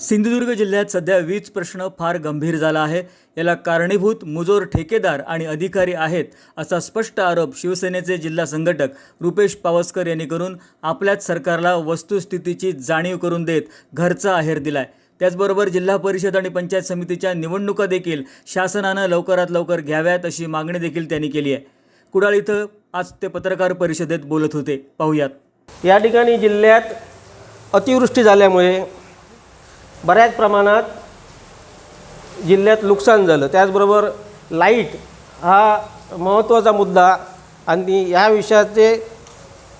सिंधुदुर्ग जिल्ह्यात सध्या वीज प्रश्न फार गंभीर झाला आहे. याला कारणीभूत मुजोर ठेकेदार आणि अधिकारी आहेत असा स्पष्ट आरोप शिवसेनेचे जिल्हा संघटक रुपेश पावसकर यांनी करून आपल्याच सरकारला वस्तुस्थितीची जाणीव करून देत घरचा आहेर दिलाय. त्याचबरोबर जिल्हा परिषद आणि पंचायत समितीच्या निवडणुका देखील शासनानं लवकरात लवकर घ्याव्यात अशी मागणी देखील त्यांनी केली आहे. कुडाळ इथं आज ते पत्रकार परिषदेत बोलत होते. पाहूयात. या ठिकाणी जिल्ह्यात अतिवृष्टी झाल्यामुळे बऱ्याच प्रमाणात जिल्ह्यात नुकसान झालं. त्याचबरोबर लाइट हा महत्त्वाचा मुद्दा आणि या विषयाचे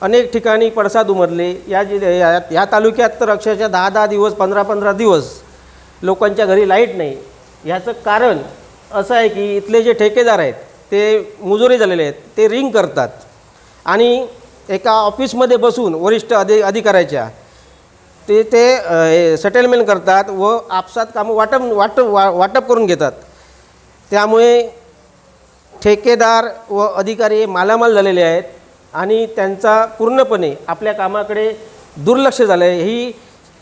अनेक ठिकाणी पडसाद उमरले. या जिल्ह्या या या तालुक्यात तर अक्षरशः दहा दहा दिवस पंधरा पंधरा दिवस लोकांच्या घरी लाइट नाही. ह्याचं कारण असं आहे की इथले जे ठेकेदार आहेत ते मुजोरी झालेले आहेत ते रिंग करतात. आणि एका ऑफिसमध्ये बसून वरिष्ठ अधि अधिकाऱ्याच्या ते ते सेटलमेंट करतात व आपसात कामं वाटप वाटप वा वाटप करून घेतात. त्यामुळे ठेकेदार व अधिकारी मालामाल झालेले आहेत आणि त्यांचा पूर्णपणे आपल्या कामाकडे दुर्लक्ष झालं आहे ही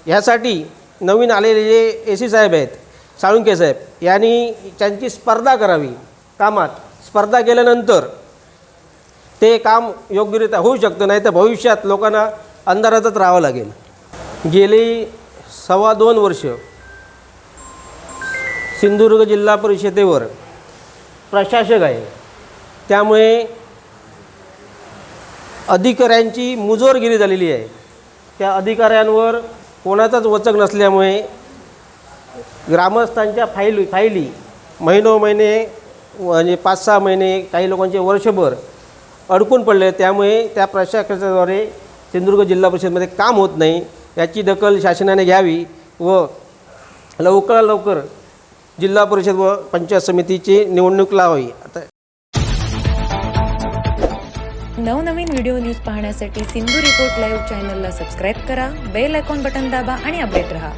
ह्यासाठी नवीन आलेले जे ए सी साहेब आहेत साळुंके साहेब यांनी त्यांची स्पर्धा करावी. कामात स्पर्धा केल्यानंतर ते काम योग्यरित्या होऊ शकतं नाही तर भविष्यात लोकांना अंधारातच राहावं लागेल. गेली सव्वा दोन वर्ष सिंधुदुर्ग जिल्हा परिषदेवर प्रशासक आहे. त्यामुळे अधिकाऱ्यांची मुजोरगिरी झालेली आहे. त्या अधिकाऱ्यांवर कोणाचाच वचक नसल्यामुळे ग्रामस्थांच्या फाईली फाईली महिनोमहिने म्हणजे पाच सहा महिने काही लोकांचे वर्षभर अडकून पडले. त्यामुळे त्या प्रशासनाद्वारे सिंधुदुर्ग जिल्हा परिषदमध्ये काम होत नाही. याची दखल शासनाने घ्यावी व लवकरात लवकर जिल्हा परिषद व पंचायत समितीची निवडणूक लावावी. आता नवनवीन व्हिडिओ न्यूज पाहण्यासाठी सिंधू रिपोर्ट लाईव्ह चॅनलला सबस्क्राईब करा बेल आयकॉन बटन दाबा आणि अपडेट रहा.